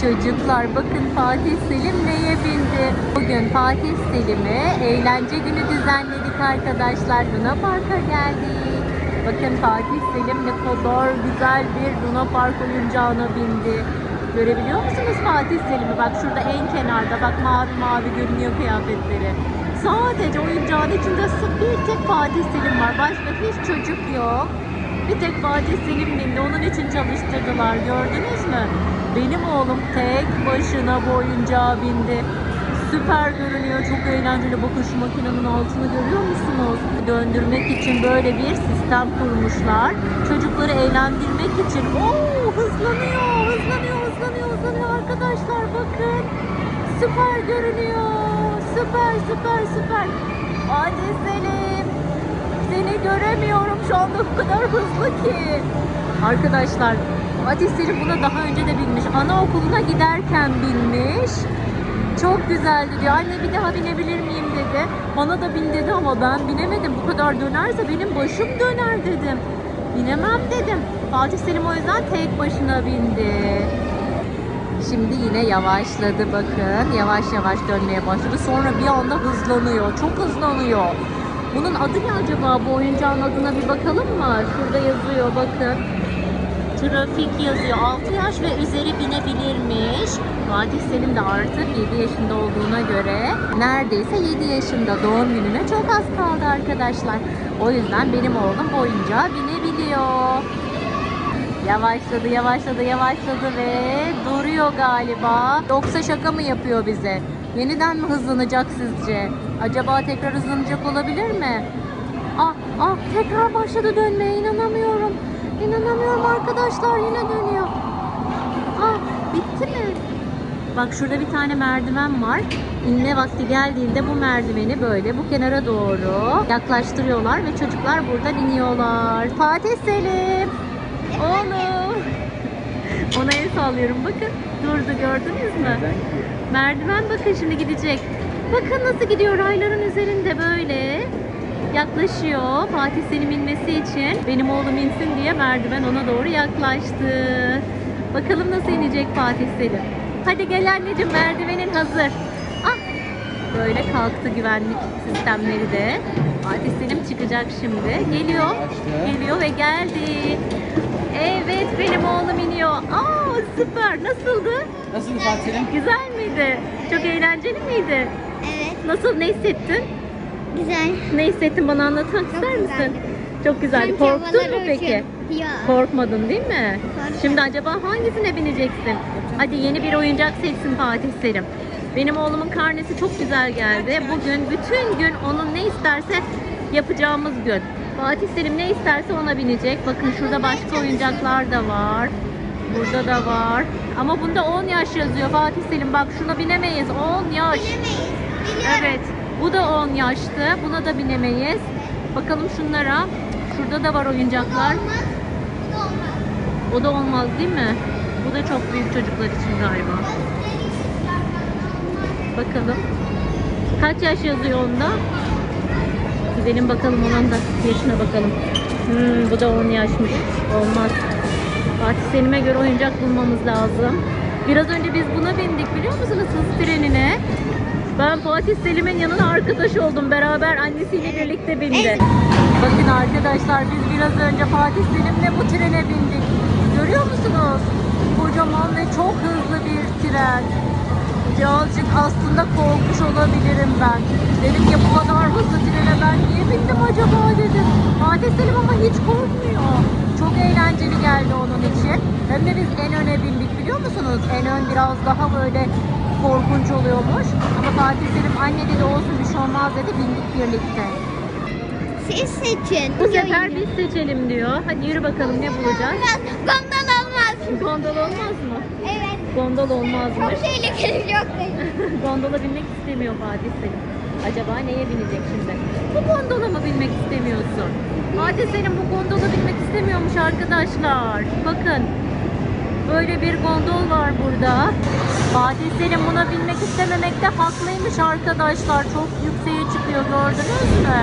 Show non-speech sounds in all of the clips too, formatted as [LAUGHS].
Çocuklar bakın Fatih Selim neye bindi? Bugün Fatih Selim'e eğlence günü düzenledik arkadaşlar. Luna Park'a geldik. Bakın Fatih Selim ne kadar güzel bir Luna Park oyuncağına bindi. Görebiliyor musunuz Fatih Selim'i? Bak şurada en kenarda bak mavi mavi görünüyor kıyafetleri. Sadece oyuncağın içinde bir tek Fatih Selim var. Başka hiç çocuk yok. Bir tek Fatih Selim bindi. Onun için çalıştırdılar. Gördünüz mü? Benim oğlum tek başına bu oyuncağa bindi. Süper görünüyor. Çok eğlenceli. Bakın şu makinenin altını görüyor musunuz? Döndürmek için böyle bir sistem kurmuşlar. Çocukları eğlendirmek için. Oo, hızlanıyor, hızlanıyor, hızlanıyor, hızlanıyor arkadaşlar. Bakın. Süper görünüyor. Süper, süper, süper. Hadi Selim. Seni göremiyorum şu anda o kadar hızlı ki. Arkadaşlar Selim buna daha önce de binmiş. Anaokuluna giderken binmiş. Çok güzeldi diyor. Anne bir daha binebilir miyim dedi. Bana da bin dedi ama ben binemedim. Bu kadar dönerse benim başım döner dedim. Binemem dedim. Fatih Selim o yüzden tek başına bindi. Şimdi yine yavaşladı bakın. Yavaş yavaş dönmeye başladı. Sonra bir anda hızlanıyor. Çok hızlanıyor. Bunun adı ne acaba? Bu oyuncağın adına bir bakalım mı? Şurada yazıyor bakın. Trafik yazıyor. 6 yaş ve üzeri binebilirmiş. Fatih Selim de artık 7 yaşında olduğuna göre neredeyse 7 yaşında doğum gününe çok az kaldı arkadaşlar. O yüzden benim oğlum bu oyuncağa binebiliyor. Yavaşladı, yavaşladı, yavaşladı ve duruyor galiba. Yoksa şaka mı yapıyor bize? Yeniden mi hızlanacak sizce? Acaba tekrar hızlanacak olabilir mi? Ah, ah tekrar başladı dönmeye inanamıyorum. İnanamıyorum arkadaşlar yine dönüyor. Ah bitti mi? Bak şurada bir tane merdiven var. İnme vakti geldiğinde bu merdiveni böyle bu kenara doğru yaklaştırıyorlar ve çocuklar buradan iniyorlar. Fatih Selim. Oğlum. Ona el sallıyorum. Bakın durdu gördünüz mü? Merdiven bakın şimdi gidecek. Bakın nasıl gidiyor rayların üzerinde böyle. Yaklaşıyor Fatih Selim inmesi için. Benim oğlum insin diye merdiven ona doğru yaklaştı. Bakalım nasıl inecek Fatih Selim. Hadi gel anneciğim merdivenin hazır. Ah Böyle kalktı güvenlik sistemleri de. Fatih Selim çıkacak şimdi. Geliyor. Geliyor ve geldi. Evet benim oğlum iniyor. Aa süper. Nasıldı? Nasıl Fatih Selim? Güzel miydi? Çok eğlenceli miydi? Evet, Nasıl ne hissettin? Güzel. Ne hissettin bana anlatmak ister misin? güzeldi. Çok güzeldi. Sanki Korktun mu peki? uçuyor. Yok. Korkmadın değil mi? Korkmadım. Şimdi acaba hangisine bineceksin? Hadi yeni bir oyuncak seçsin Fatih Selim. Benim oğlumun karnesi çok güzel geldi. Bugün bütün gün onun ne isterse yapacağımız gün. Fatih Selim ne isterse ona binecek. Bakın şurada başka oyuncaklar da var. Burada da var. Ama bunda 10 yaş yazıyor Fatih Selim. Bak şuna binemeyiz. 10 yaş. Bilemeyiz. Biliyorum. Evet. Bu da 10 yaştı. Buna da binemeyiz. Bakalım şunlara. Şurada da var oyuncaklar. O da olmaz değil mi? Bu da çok büyük çocuklar için galiba. Bakalım. Kaç yaş yazıyor onda? Gidelim bakalım onun da yaşına bakalım. Hmm, bu da 10 yaşmış. Olmaz. Fatih Selim'e göre oyuncak bulmamız lazım. Biraz önce biz buna bindik biliyor musunuz hız trenine? Ben Fatih Selim'in yanına arkadaş oldum. Beraber annesiyle birlikte bindi. Bakın arkadaşlar biz biraz önce Fatih Selim'le bu trene bindik. Görüyor musunuz? Kocaman ve çok hızlı bir tren. Birazcık aslında korkmuş olabilirim ben. Dedim ki bu kadar hızlı trene ben niye bindim acaba dedim. Fatih Selim ama hiç korkmuyor. Çok eğlenceli geldi onun için. Hem de biz en öne bindik biliyor musunuz? En ön biraz daha böyle korkunç oluyormuş. Ama Fatih Selim anne dedi olsun bir şey olmaz dedi bindik birlikte. Siz seçin. Bu sefer biz seçelim diyor. Hadi yürü bakalım ne bulacağız? Gondol olmaz. Gondol olmaz mı? Evet. Gondol olmazmış. Çok tehlikeli çok [LAUGHS] Gondola binmek istemiyor Fatih Selim. Acaba neye binecek şimdi? Bu gondola mı binmek istemiyorsun? Fatih Selim bu gondola binmek istemiyormuş arkadaşlar. Bakın. Böyle bir gondol var burada. Fatih Selim buna binmek istememekte haklıymış arkadaşlar. Çok yükseğe çıkıyor gördünüz mü?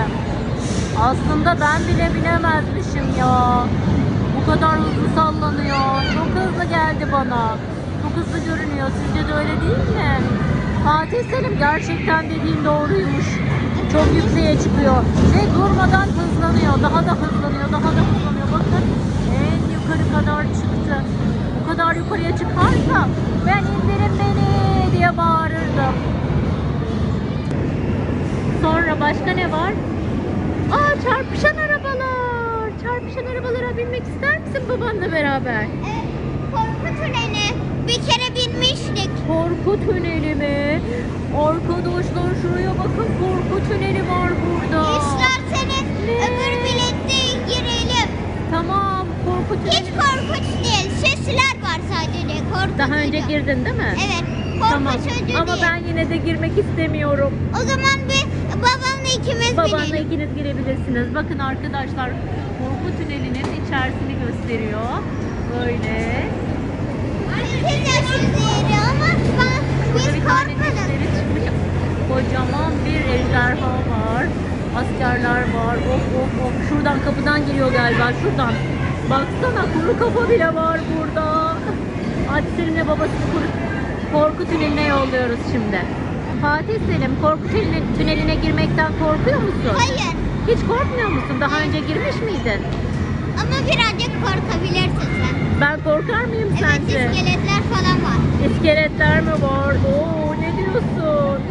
Aslında ben bile binemezmişim ya. Bu kadar hızlı sallanıyor. Çok hızlı geldi bana. Çok hızlı görünüyor. Sizce de öyle değil mi? Fatih Selim gerçekten dediğim doğruymuş. Çok yükseğe çıkıyor. Ve durmadan hızlanıyor. Daha da hızlanıyor. Daha da hızlanıyor. Bakın en yukarı kadar çıktı. Bu kadar yukarıya çıkarsa ben indirin beni diye bağırırdım. Sonra başka ne var? Aa çarpışan arabalar. Çarpışan arabalara binmek ister misin babanla beraber? Ee, korku treni. Bir kere binmiştik. Korku tüneli mi? Arkadaşlar şuraya bakın korku tüneli var burada. İsterseniz Ne? öbür bilette girelim. Tamam korku Hiç tüneli. korkunç değil. Sesler var. Korkutucu. Daha önce girdin değil mi? Evet. Tamam. değil. Ama ben yine de girmek istemiyorum. O zaman bir babamla ikimiz Babanla binelim. ikiniz girebilirsiniz. Bakın arkadaşlar korku tünelinin içerisini gösteriyor. Böyle. Siz yaşınız yeri ama ben, biz bir tane dişleri çıkmış. Kocaman bir ejderha var. Askerler var. Of of of. Şuradan kapıdan giriyor galiba. Şuradan. Baksana kuru kafa bile var burada. Hadi Selim'le babasını korku tüneline yolluyoruz şimdi. Fatih Selim korku tüneline, tüneline girmekten korkuyor musun? Hayır. Hiç korkmuyor musun? Daha önce girmiş miydin? Ama birazcık korkabilirsin sen. Ben korkar mıyım Evet sence? iskeletler falan var. İskeletler mi var? Oo ne diyorsun?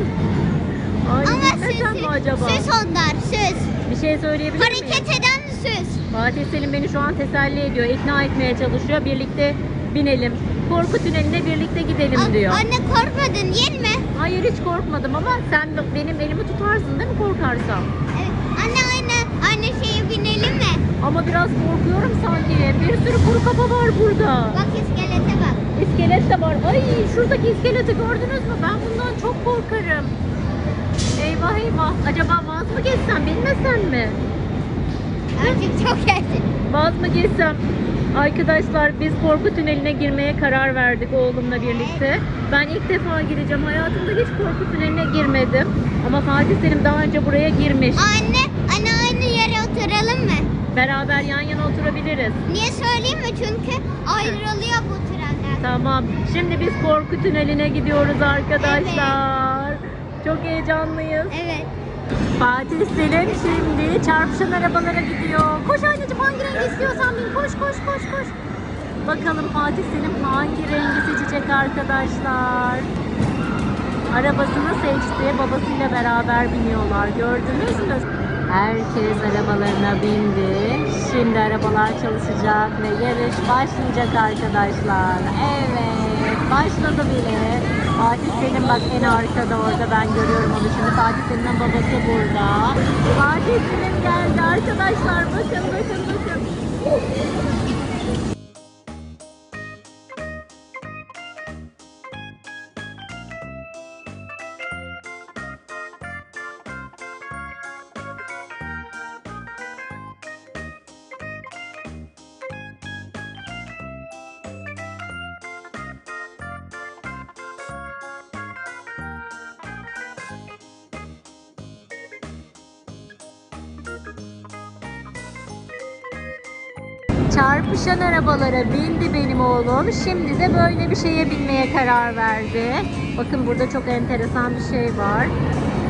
Ay Ama süs, mi acaba? süs onlar süs. Bir şey söyleyebilir miyim? Hareket eden süs. Fatih Selim beni şu an teselli ediyor. ikna etmeye çalışıyor. Birlikte binelim. Korku tüneline birlikte gidelim An- diyor. Anne korkmadın değil mi? Hayır hiç korkmadım ama sen benim elimi tutarsın değil mi korkarsam? Evet. Anne aynı aynı şeye binelim mi? Ama biraz korkuyorum sanki. Bir sürü kuru kafa var burada. Bak iskelete bak. İskelet de var. Ay şuradaki iskeleti gördünüz mü? Ben bundan çok korkarım. Eyvah eyvah. Acaba vaz mı geçsem bilmesen mi? Artık çok geldi. Vaz mı geçsem? Arkadaşlar biz korku tüneline girmeye karar verdik oğlumla birlikte. Ben ilk defa gireceğim. Hayatımda hiç korku tüneline girmedim. Ama Fatih Selim daha önce buraya girmiş. Anne, anne aynı yere oturalım mı? Beraber yan yana oturabiliriz. Niye söyleyeyim mi? Çünkü ayrılıyor bu trenler. Tamam. Şimdi biz korku tüneline gidiyoruz arkadaşlar. Çok heyecanlıyız. Evet. Fatih Selim şimdi çarpışan arabalara gidiyor. Koş anneciğim hangi rengi istiyorsan bin. Koş koş koş koş. Bakalım Fatih Selim hangi rengi seçecek arkadaşlar. Arabasını seçti. Babasıyla beraber biniyorlar. Gördünüz mü? Herkes arabalarına bindi. Şimdi arabalar çalışacak ve yarış başlayacak arkadaşlar. Evet, başladı bile. Fatih Selim bak en arkada orada ben görüyorum onu şimdi. Fatih Selim'in babası burada. Fatih Selim geldi arkadaşlar. Bakın bakın bakın. Çarpışan arabalara bindi benim oğlum. Şimdi de böyle bir şeye binmeye karar verdi. Bakın burada çok enteresan bir şey var.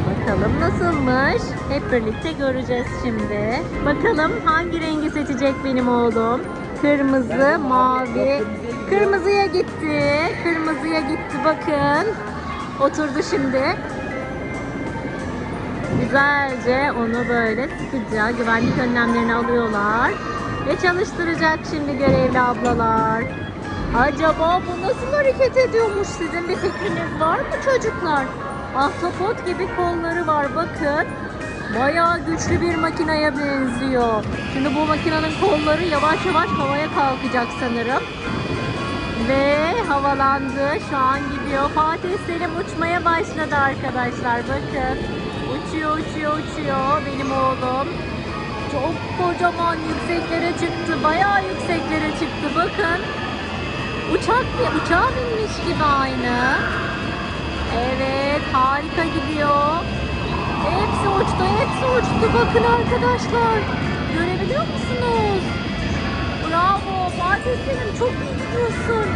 Bakalım nasılmış? Hep birlikte göreceğiz şimdi. Bakalım hangi rengi seçecek benim oğlum? Kırmızı, mavi. Kırmızıya gitti. Kırmızıya gitti bakın. Oturdu şimdi. Güzelce onu böyle sıkıca güvenlik önlemlerini alıyorlar. Ve çalıştıracak şimdi görevli ablalar. Acaba bu nasıl hareket ediyormuş? Sizin bir fikriniz var mı çocuklar? Ahtapot gibi kolları var bakın. Bayağı güçlü bir makineye benziyor. Şimdi bu makinenin kolları yavaş yavaş havaya kalkacak sanırım. Ve havalandı. Şu an gidiyor. Fatih Selim uçmaya başladı arkadaşlar. Bakın. Uçuyor, uçuyor, uçuyor. Benim oğlum. Çok kocaman yükseklere çıktı. Bayağı yükseklere çıktı. Bakın. Uçak uçağa binmiş gibi aynı. Evet, harika gidiyor. Hepsi uçtu, hepsi uçtu. Bakın arkadaşlar. Görebiliyor musunuz? Bravo. Fatih Selim çok iyi gidiyorsun.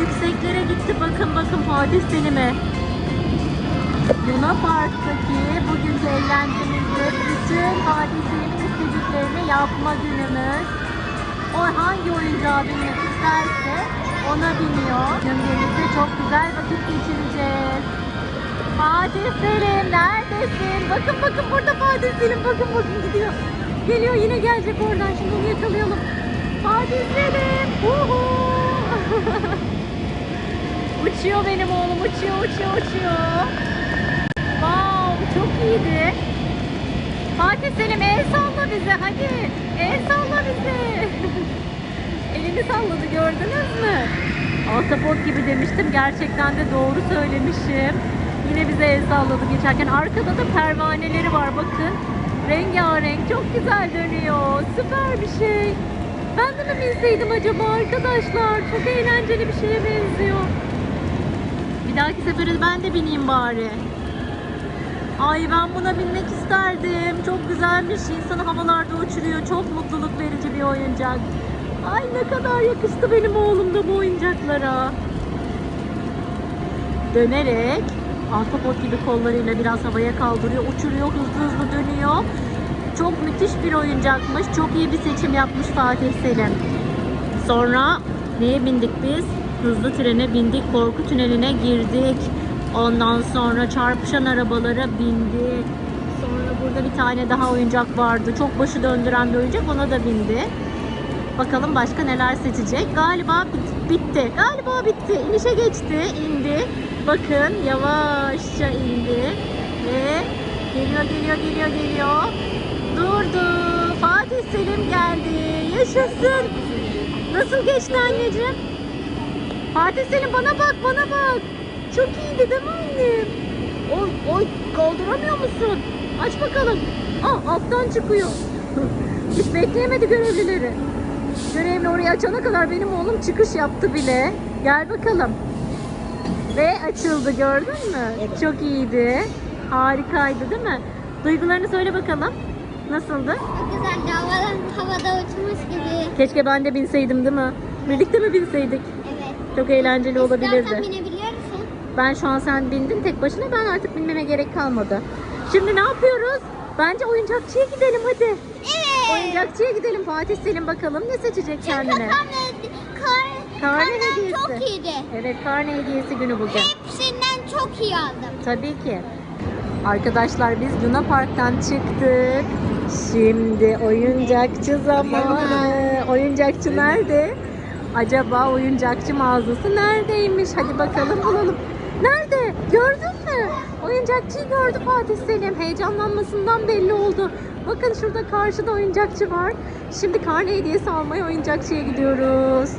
Yükseklere gitti bakın bakın Fatih Selim'e. Luna Park'taki bugünkü eğlencemizde bütün Fatih Selim'in istediklerini yapma günümüz. O hangi oyuncağa binmek isterse ona biniyor. Gün birlikte çok güzel vakit geçireceğiz. Fatih Selim neredesin? Bakın bakın burada Fatih Selim bakın bakın gidiyor. Geliyor yine gelecek oradan şimdi onu yakalayalım. Fatih Selim. Uhu. [LAUGHS] uçuyor benim oğlum uçuyor uçuyor uçuyor. Wow çok iyiydi. Fatih Selim el salla bize hadi. El salla bize. [LAUGHS] Elini salladı gördünüz mü? Ahtapot gibi demiştim. Gerçekten de doğru söylemişim. Yine bize el salladı geçerken. Arkada da pervaneleri var bakın. Rengarenk çok güzel dönüyor. Süper bir şey. Ben de mi binseydim acaba arkadaşlar? Çok eğlenceli bir şeye benziyor. Bir dahaki sefere ben de bineyim bari. Ay ben buna binmek isterdim. Çok güzelmiş. İnsanı havalarda uçuruyor. Çok mutluluk verici bir oyuncak. Ay ne kadar yakıştı benim oğlum da bu oyuncaklara. Dönerek ahtapot gibi kollarıyla biraz havaya kaldırıyor. Uçuruyor. Hızlı hızlı dönüyor. Çok müthiş bir oyuncakmış. Çok iyi bir seçim yapmış Fatih Selim. Sonra neye bindik biz? Hızlı trene bindik. Korku tüneline girdik. Ondan sonra çarpışan arabalara bindik. Sonra burada bir tane daha oyuncak vardı. Çok başı döndüren bir oyuncak. Ona da bindi. Bakalım başka neler seçecek. Galiba bit- bitti. Galiba bitti. İnişe geçti. indi. Bakın yavaşça indi. Ve geliyor geliyor geliyor geliyor. Durdu. Fatih Selim geldi. Yaşasın. Nasıl geçti anneciğim? Fatih Selim bana bak bana bak. Çok iyiydi değil mi annem? Oy, oy kaldıramıyor musun? Aç bakalım. Ah alttan çıkıyor. Hiç bekleyemedi görevlileri. Görevli orayı açana kadar benim oğlum çıkış yaptı bile. Gel bakalım. Ve açıldı gördün mü? Çok iyiydi. Harikaydı değil mi? Duygularını söyle bakalım. Nasıldı? Çok güzel havadan, havada uçmuş gibi. Keşke ben de binseydim değil mi? Birlikte mi binseydik? Evet. Çok eğlenceli olabilirdi. İstersen binebiliyor musun? Ben şu an sen bindin tek başına ben artık binmeme gerek kalmadı. Şimdi ne yapıyoruz? Bence oyuncakçıya gidelim hadi. Evet. Oyuncakçıya gidelim Fatih Selim bakalım ne seçecek kendine. Karne, kar, Karne hediyesi. çok iyiydi. Evet karne hediyesi günü bugün. Hepsinden çok iyi aldım. Tabii ki. Arkadaşlar biz Luna Park'tan çıktık. Şimdi oyuncakçı zamanı. Oyuncakçı nerede? Acaba oyuncakçı mağazası neredeymiş? Hadi bakalım bulalım. Nerede? Gördün mü? Oyuncakçıyı gördü Fatih Selim. Heyecanlanmasından belli oldu. Bakın şurada karşıda oyuncakçı var. Şimdi karne hediyesi almaya oyuncakçıya gidiyoruz.